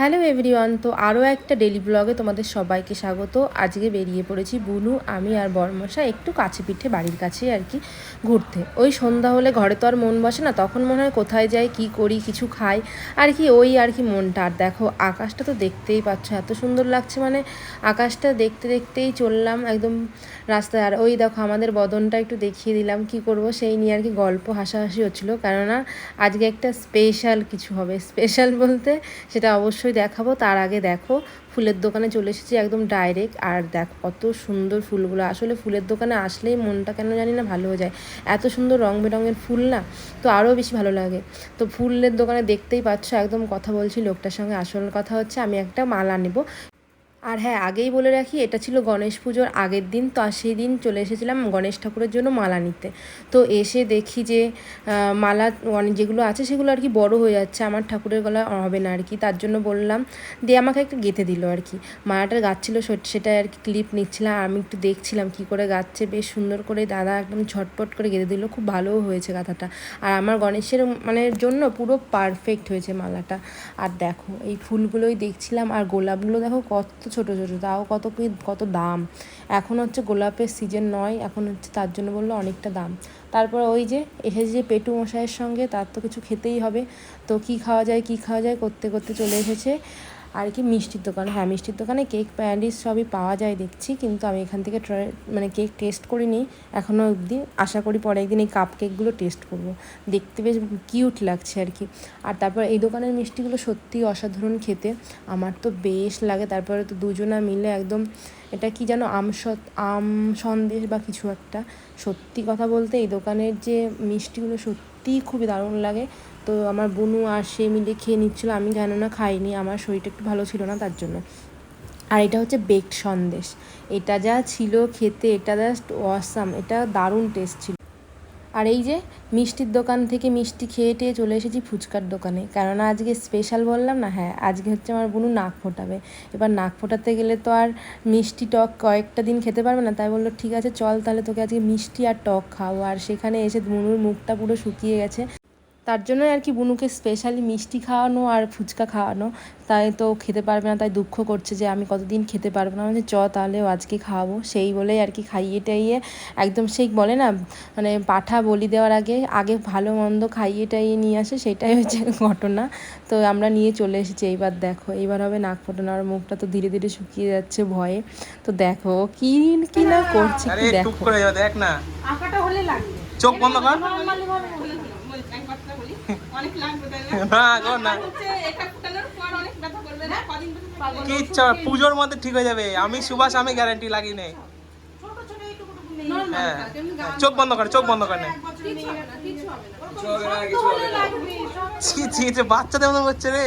Hello everyone, তো আরও একটা ডেলি ব্লগে তোমাদের সবাইকে স্বাগত। আজকে বেরিয়ে পড়েছি বুনু, আমি আর বর্মশা একটু কাছে পিঠে বাড়ির কাছে আর কি ঘুরতে। ওই সন্ধ্যা হলে ঘরে তো আর মন বসে না, তখন মনে হয় কোথায় যাই, কি করি, কিছু খাই, আর কি ওই আর কি মনটা। আর দেখো, আকাশটা তো দেখতেই পাচ্ছ, এত সুন্দর লাগছে মানে আকাশটা দেখতে দেখতেই চললাম একদম রাস্তায়। আর ওই দেখো, আমাদের বদনটা একটু দেখিয়ে দিলাম, কি করব সেই নিয়ে আর কি গল্প হাসাহাসি হচ্ছিল। কেননা আজকে একটা স্পেশাল কিছু হবে। স্পেশাল বলতে সেটা অবশ্যই দেখাবো। তার আগে দেখো, ফুলের দোকানে চলে এসেছি একদম ডাইরেক্ট আর দেখ, কত সুন্দর ফুলগুলো। আসলে ফুলের দোকানে আসলেই মনটা কেন জানি না ভালো হয়ে যায়। এত সুন্দর রং বেরঙের ফুল না, তো আরও বেশি ভালো লাগে। তো ফুলের দোকানে দেখতেই পাচ্ছ, একদম কথা বলছি লোকটার সঙ্গে। আসল কথা হচ্ছে, আমি একটা মালা নেব। আর হ্যাঁ আগেই বলে রাখি, এটা ছিল গণেশ পুজোর আগের দিন, তো আর সেই দিন চলে এসেছিলাম গণেশ ঠাকুরের জন্য মালা নিতে। তো এসে দেখি যে মালা অনেক যেগুলো আছে সেগুলো আর কি বড় হয়ে যাচ্ছে, আমার ঠাকুরের গলা হবে না আর কি। তার জন্য বললাম দিয়ে আমাকে একটা গেঁথে দিল আর কি। মালাটার গাচ্ছিল সেটা আর কি ক্লিপ নিচ্ছিলাম আমি একটু দেখছিলাম কি করে গাচ্ছে, বেশ সুন্দর করে দাদা একদম ঝটপট করে গেঁথে দিল, খুব ভালোও হয়েছে গাথাটা। আর আমার গণেশের মানে জন্য পুরো পারফেক্ট হয়েছে মালাটা। আর দেখো, এই ফুলগুলোই দেখছিলাম, আর গোলাপগুলো দেখো কত ছোট ছোট, তাও কত কি- কত দাম। এখন হচ্ছে গোলাপের সিজন নয়, এখন হচ্ছে তার জন্য বলল অনেকটা দাম। তারপর ওই যে এসেছে যে পেটু মশাইয়ের সঙ্গে তার তো কিছু খেতেই হবে। তো কি খাওয়া যায়, কি খাওয়া যায়, করতে করতে চলে এসেছে। আর কি মিষ্টির দোকান। হ্যাঁ মিষ্টির দোকানে কেক, প্যান্ডিস সবই পাওয়া যায় দেখছি, কিন্তু আমি এখান থেকে মানে কেক টেস্ট করিনি। এখনও অবধি আশা করি পরে একদিন এই কাপ কেকগুলো টেস্ট করব। দেখতে বেশ কিউট লাগছে আর কি। আর তারপর এই দোকানের মিষ্টিগুলো সত্যিই অসাধারণ খেতে। আমার তো বেশ লাগে। তারপরে তো দুজনা মিলে একদম এটা কি যেন আম আম সন্দেশ বা কিছু একটা। সত্যি কথা বলতে এই দোকানের যে মিষ্টিগুলো সত্যিই খুবই দারুণ লাগে। তো আমার বুনু আর সে মিলে খেয়ে নিচ্ছিল, আমি কেন না খাইনি, আমার শরীরটা একটু ভালো ছিল না তার জন্য। আর এটা হচ্ছে বেকড সন্দেশ। এটা যা ছিল খেতে, এটা জাস্ট ওয়াসাম এটা দারুণ টেস্ট ছিল। আর এই যে মিষ্টির দোকান থেকে মিষ্টি খেয়ে টেয়ে চলে এসেছি ফুচকার দোকানে। কেননা আজকে স্পেশাল বললাম না হ্যাঁ আজকে হচ্ছে আমার বোনু নাক ফোটাবে। এবার নাক ফোটাতে গেলে তো আর মিষ্টি টক কয়েকটা দিন খেতে পারবে না, তাই বলল, ঠিক আছে, চল তাহলে তোকে আজকে মিষ্টি আর টক খাওয়া আর সেখানে এসে বুনুর মুখটা পুরো শুকিয়ে গেছে। তার জন্য আর কি বুনুকে স্পেশালি মিষ্টি খাওয়ানো আর ফুচকা খাওয়ানো। তাই তো খেতে পারবে না তাই দুঃখ করছে যে আমি কতদিন খেতে পারব না। মানে চ তাহলেও আজকে খাওয়াবো সেই বলেই আর কি খাইয়ে টাইয়ে একদম সেই বলে না মানে পাঠা বলি দেওয়ার আগে আগে ভালো মন্দ খাইয়ে টাইয়ে নিয়ে আসে সেটাই হচ্ছে ঘটনা। তো আমরা নিয়ে চলে এসেছি এইবার দেখো এইবার হবে নাক ফোটানো আর মুখটা তো ধীরে ধীরে শুকিয়ে যাচ্ছে ভয়ে। তো দেখো কি কি না করছে কি দেখো? দেখ না। আঁকাটা হলে লাগবে। চোখ বন্ধ কর নরমালি ভাবে বলি বলি এক কথা বলি অনেক লাগবে না না গো না এটা ফুটানোর পর অনেক ব্যথা করবে না কদিন কি ইচ্ছা পুজোর মধ্যে ঠিক হয়ে যাবে আমি সুভাষ আমি গ্যারান্টি লাগি নেই হ্যাঁ চোখ বন্ধ করে চোখ বন্ধ করে নে কিছু হবে না কিছু হবে না কিছু হবে না লাগবে সব ছি বাচ্চাদের মতো হচ্ছে রে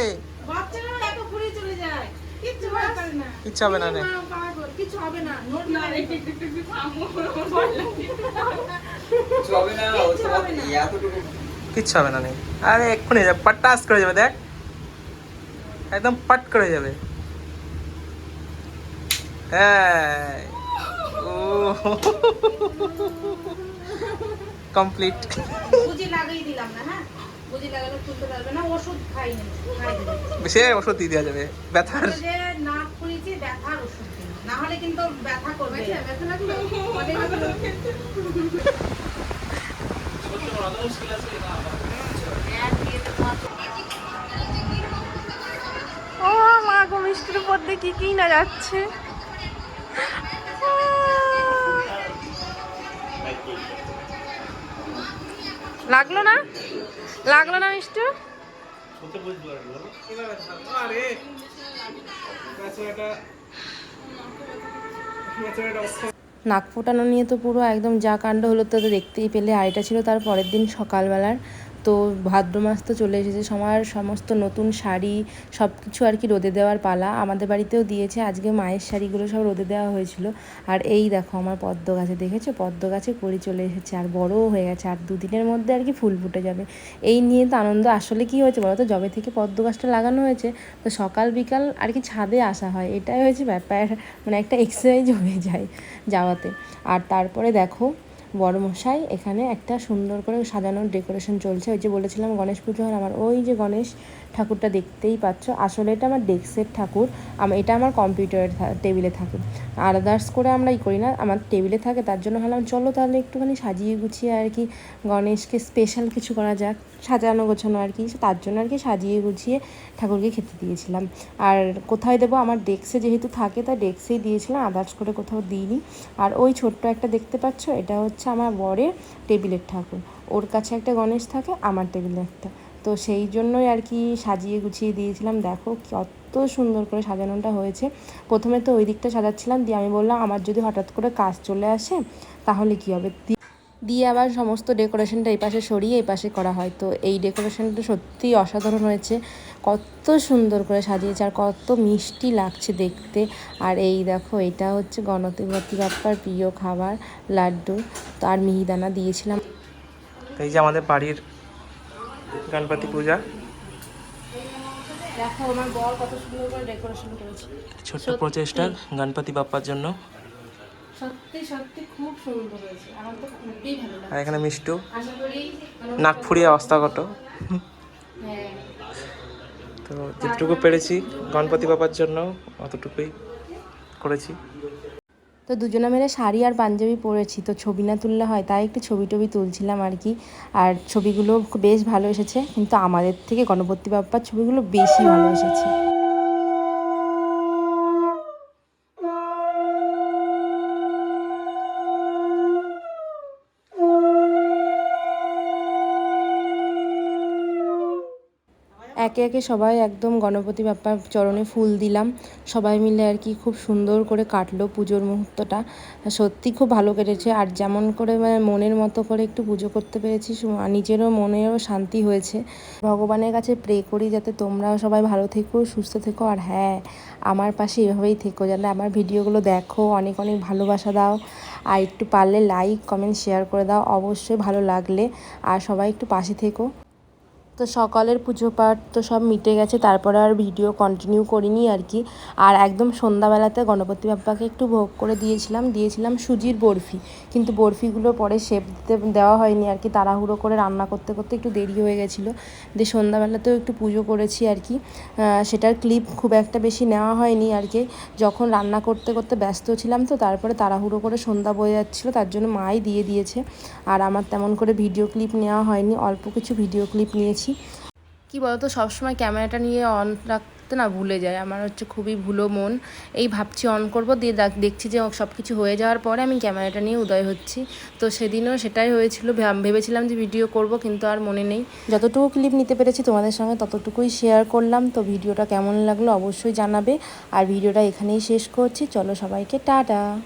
বাচ্চারা এত ঘুরে চলে যায় কিচ্ছু ব্যাপার না কিচ্ছু হবে না রে কিছু হবে না হবে কিচ্ছু হবে না নেই। আরে এক্ষুনি যাবে পাট্টাস করে যাবে দেখ। একদম পাট করে যাবে। হ্যাঁ ও কমপ্লিট। বুঝি লাগিয়ে দিলাম না হ্যাঁ? বুঝি লাগালে তুলতে পারবে না ওষুধ খাই না খাই দেবে। সে ওষুধ দিয়ে দেওয়া যাবে ব্যথার। যে নাক ফুলিয়েছি ব্যথার ওষুধ না হলে কিন্তু ব্যথা করবে ব্যথা ও মা গো মিষ্টির উপর দিয়ে কি কি না যাচ্ছে। লাগল না? লাগল না মিষ্টি? নাক ফোটানো নিয়ে তো পুরো একদম যা কাণ্ড হলো তো দেখতেই পেলে। আর এটা ছিল তার পরের দিন সকালবেলার। তো ভাদ্র মাস তো চলে এসেছে সবার সমস্ত নতুন শাড়ি সব কিছু আর কি রোদে দেওয়ার পালা। আমাদের বাড়িতেও দিয়েছে, আজকে মায়ের শাড়িগুলো সব রোদে দেওয়া হয়েছিল। আর এই দেখো আমার পদ্ম গাছে, দেখেছ? পদ্ম গাছে করি চলে এসেছে, আর বড়ও হয়ে গেছে, আর দুদিনের মধ্যে আর কি ফুল ফুটে যাবে। এই নিয়ে তো আনন্দ, আসলে কি হয়েছে বলো তো জবে থেকে পদ্ম গাছটা লাগানো হয়েছে, তো সকাল বিকাল আর কি ছাদে আসা হয়। এটাই হয়েছে ব্যাপার মানে একটা এক্সারসাইজ হয়ে যায় যাওয়াতে। আর তারপরে দেখো বড়মশাই এখানে একটা সুন্দর করে সাজানোর ডেকোরেশন চলছে। ওই যে বলেছিলাম গণেশ পুজো, আর আমার ওই যে গণেশ ঠাকুরটা দেখতেই পাচ্ছ। আসলে এটা আমার ডেস্কের ঠাকুর। এটা আমার কম্পিউটারের থা- টেবিলে থাকে। আদার্স করে আমরা ই করি না, আমার টেবিলে থাকে, তার জন্য ভাবলাম চলো তাহলে একটুখানি সাজিয়ে গুছিয়ে আর কি গণেশকে স্পেশাল কিছু করা যাক, সাজানো গোছানো আর কি। তার জন্য আর কি সাজিয়ে গুছিয়ে ঠাকুরকে খেতে দিয়েছিলাম। আর কোথায় দেবো? আমার ডেস্কে যেহেতু থাকে, তাই ডেস্কেই দিয়েছিলাম, আদার্স করে কোথাও দিইনি। আর ওই ছোট্ট একটা দেখতে পাচ্ছ, এটা হচ্ছে আমার বরের টেবিলের ঠাকুর। ওর কাছে একটা গণেশ থাকে, আমার টেবিলে একটা। তো সেই জন্যই আর কি সাজিয়ে গুছিয়ে দিয়েছিলাম। দেখো কত সুন্দর করে সাজানোটা হয়েছে। প্রথমে তো ওই দিকটা সাজাচ্ছিলাম, দিয়ে আমি বললাম, আমার যদি হঠাৎ করে কাজ চলে আসে, তাহলে কি হবে? দিয়ে আবার সমস্ত ডেকোরেশনটা এই পাশে সরিয়ে এই পাশে করা হয়। তো এই ডেকোরেশনটা সত্যিই অসাধারণ হয়েছে। কত সুন্দর করে সাজিয়েছে আর কত মিষ্টি লাগছে দেখতে। আর এই দেখো, এটা হচ্ছে গণপতি বাপ্পার প্রিয় খাবার, লাড্ডু। তো আর মিহিদানা দিয়েছিলাম। এই যে আমাদের বাড়ির গণপতি পূজা। দেখো আমার বর কত সুন্দর করে ডেকোরেশন করেছে। ছোট্ট প্রচেষ্টা গণপতি বাপ্পার জন্য। সত্যি সত্যি খুব সুন্দর হয়েছে আমার তো খুবই ভালো আর এখানে মিষ্টু। আশা করি নাক ফুরিয়ে অবস্থা কত? হ্যাঁ। তো যেটুকু পেরেছি গণপতি বাবার জন্য অতটুকুই করেছি। তো দুজনে মিলে শাড়ি আর পাঞ্জাবি পরেছি। তো ছবি না তুললে হয়, তাই একটু ছবি টবি তুলছিলাম আর কি। আর ছবিগুলো বেশ ভালো এসেছে, কিন্তু আমাদের থেকে গণপতি বাপ্পার ছবিগুলো বেশি ভালো এসেছে। একে একে সবাই একদম গণপতি বাপ্পার চরণে ফুল দিলাম। সবাই মিলে আর কি খুব সুন্দর করে কাটলো পুজোর মুহূর্তটা। সত্যি খুব ভালো কেটেছে। আর যেমন করে মানে মনের মতো করে একটু পুজো করতে পেরেছি নিজেরও মনেরও শান্তি হয়েছে। ভগবানের কাছে প্রে করি যাতে তোমরাও সবাই ভালো থেকো, সুস্থ থেকো। আর হ্যাঁ আমার পাশে এভাবেই থেকো। যাতে আমার ভিডিওগুলো দেখো, অনেক অনেক ভালোবাসা দাও। আর একটু পারলে লাইক কমেন্ট শেয়ার করে দাও। অবশ্যই ভালো লাগলে। আর সবাই একটু পাশে থেকো। তো সকালের পুজো পাঠ তো সব মিটে গেছে, তারপরে আর ভিডিও কন্টিনিউ করিনি আর কি। আর একদম সন্ধ্যাবেলাতে গণপতি বাপ্পাকে একটু ভোগ করে দিয়েছিলাম দিয়েছিলাম সুজির বরফি। কিন্তু বরফিগুলো পরে শেপ দিতে দেওয়া হয়নি আর কি, তাড়াহুড়ো করে রান্না করতে করতে একটু দেরি হয়ে গেছিল। দিয়ে সন্ধ্যাবেলাতেও একটু পুজো করেছি আর কি। সেটার ক্লিপ খুব একটা বেশি নেওয়া হয়নি আর কি। যখন রান্না করতে করতে ব্যস্ত ছিলাম তো, তারপরে তাড়াহুড়ো করে সন্ধ্যা বয়ে যাচ্ছিল, তার জন্য মাই দিয়ে দিয়েছে। আর আমার তেমন করে ভিডিও ক্লিপ নেওয়া হয়নি, অল্প কিছু ভিডিও ক্লিপ নিয়েছি। কি? বলতো সবসময় ক্যামেরাটা নিয়ে অন রাখতে না ভুলে যায় আমার হচ্ছে খুবই ভুলো মন। এই ভাবছি অন করব দিয়ে দেখছি যে সব কিছু হয়ে যাওয়ার পরে আমি ক্যামেরাটা নিয়ে উদয় হচ্ছি। তো সেদিনও সেটাই হয়েছিল। ভাব- ভেবেছিলাম যে ভিডিও করব কিন্তু আর মনে নেই। যতটুকু ক্লিপ নিতে পেরেছি তোমাদের সঙ্গে ততটুকুই শেয়ার করলাম। তো ভিডিওটা কেমন লাগল অবশ্যই জানাবে। আর ভিডিওটা এখানেই শেষ করছি। চলো সবাইকে টাটা!